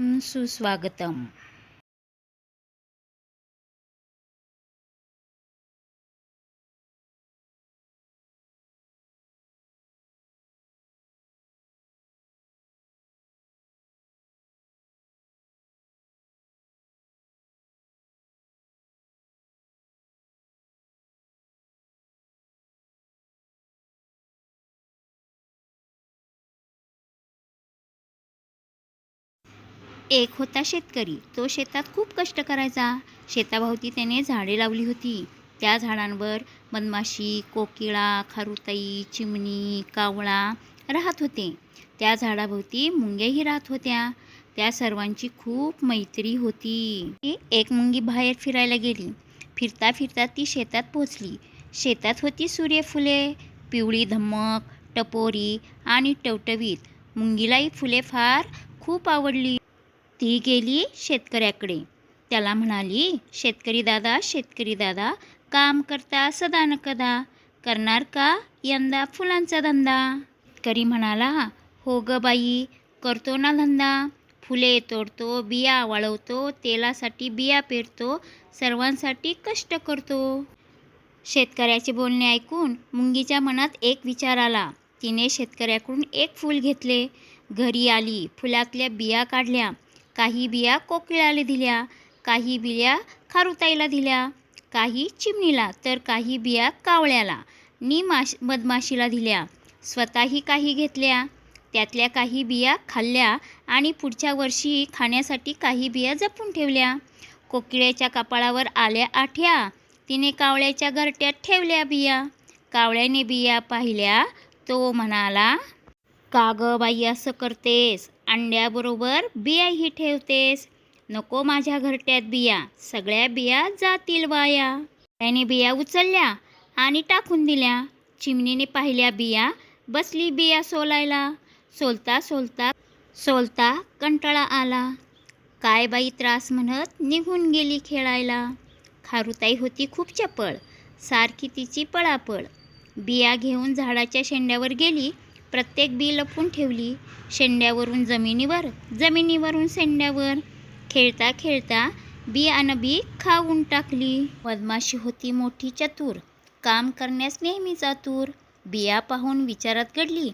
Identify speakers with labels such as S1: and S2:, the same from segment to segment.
S1: सुस्वागतम. एक होता शेतकरी. तो शेतात खूप कष्ट करायचा. शेताभोवती त्याने झाडे लावली होती. त्या झाडांवर मधमाशी कोकिळा खारुताई चिमणी कावळा राहत होते. त्या झाडाभोवती मुंग्याही राहत होत्या. त्या सर्वांची खूप मैत्री होती. एक मुंगी बाहेर फिरायला गेली. फिरता फिरता ती शेतात पोचली शेतात होती सूर्यफुले पिवळी धमक टपोरी आणि टवटवीत. मुंगीलाही फुले फार खूप आवडली. ती गेली शेतकऱ्याकडे. त्याला म्हणाली शेतकरी दादा शेतकरी दादा काम करता सदा न कदा करणार का यंदा फुलांचा धंदा? शेतकरी म्हणाला हो ग बाई करतो ना धंदा. फुले तोडतो बिया वाळवतो तेलासाठी बिया पेरतो सर्वांसाठी कष्ट करतो. शेतकऱ्याचे बोलणे ऐकून मुंगीच्या मनात एक विचार आला. तिने शेतकऱ्याकडून एक फूल घेतले. घरी आली फुलातल्या बिया काढल्या. काही बिया कोकिळाला दिल्या काही बिया खारुताईला दिल्या काही चिमणीला तर काही बिया कावळ्याला नी माश मधमाशीला दिल्या. स्वतःही काही घेतल्या त्यातल्या काही बिया खाल्ल्या आणि पुढच्या वर्षी खाण्यासाठी काही बिया जपून ठेवल्या. कोकिळ्याच्या कपाळावर आल्या आठ्या तिने कावळ्याच्या घरट्यात ठेवल्या बिया. कावळ्याने बिया पाहिल्या तो म्हणाला का गं बाई असं करतेस? अंड्याबरोबर बियाही ठेवतेस. नको माझ्या घरट्यात बिया. सगळ्या बिया जातील वाया. त्याने बिया उचलल्या आणि टाकून दिल्या. चिमणीने पाहिल्या बिया. बसली बिया सोलायला. सोलता सोलता सोलता कंटाळा आला. काय बाई त्रास म्हणत निघून गेली खेळायला. खारुताई होती खूप चपळ. सारखी तिची पळापळ. बिया घेऊन झाडाच्या शेंड्यावर गेली. प्रत्येक बी लपून ठेवली. शेंड्यावरून जमिनीवर जमिनीवरून शेंड्यावर. खेळता खेळता बी आणि बी खाऊन टाकली. मधमाशी होती मोठी चतुर. काम करण्यास नेहमी चातुर. बिया पाहून विचारात घडली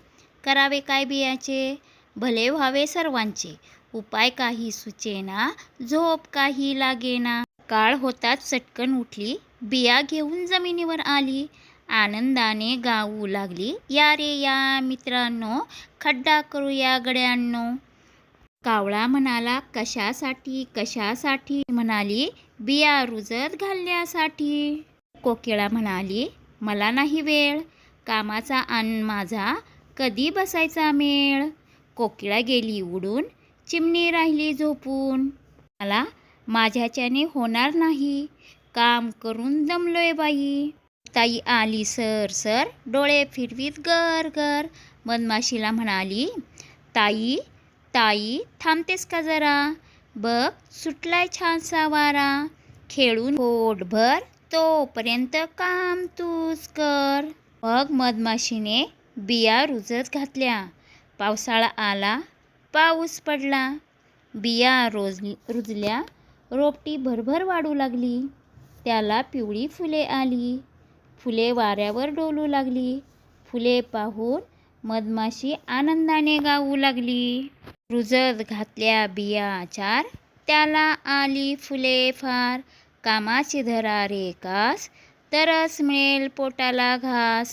S1: करावे काय बियाचे? भले व्हावे सर्वांचे. उपाय काही सुचेना झोप काही लागेना. काळ होताच चटकन उठली बिया घेऊन जमिनीवर आली. आनंदाने गाऊ लागली. या रे या मित्रांनो खड्डा करूया गड्यांनो. कावळा म्हणाला कशासाठी कशासाठी? म्हणाली बिया रुजत घालण्यासाठी. कोकिळा म्हणाली मला नाही वेळ. कामाचा अन माझा. कधी बसायचा मेळ? कोकिळा गेली उडून चिमणी राहिली झोपून. मला माझ्याच्याने होणार नाही. काम करून दमलोय बाई. ताई आली सर सर. डोळे फिरवीत गर गर. मधमाशीला म्हणाली ताई ताई थांबतेस का जरा? बघ सुटलाय छानसा वारा. खेळून पोटभर तोपर्यंत काम तूच कर. मग मधमाशीने बिया रुजत घातल्या. पावसाळा आला पाऊस पडला. बिया रोज रुजल्या रोपटी भरभर वाढू लागली. त्याला पिवळी फुले आली. फुले वाऱ्यावर डोलू लागली. फुले पाहून मधमाशी आनंदाने गाऊ लागली. रुजत घातल्या बिया चार त्याला आली फुले फार. कामाची धरा रे कास तरच मिळेल पोटाला घास.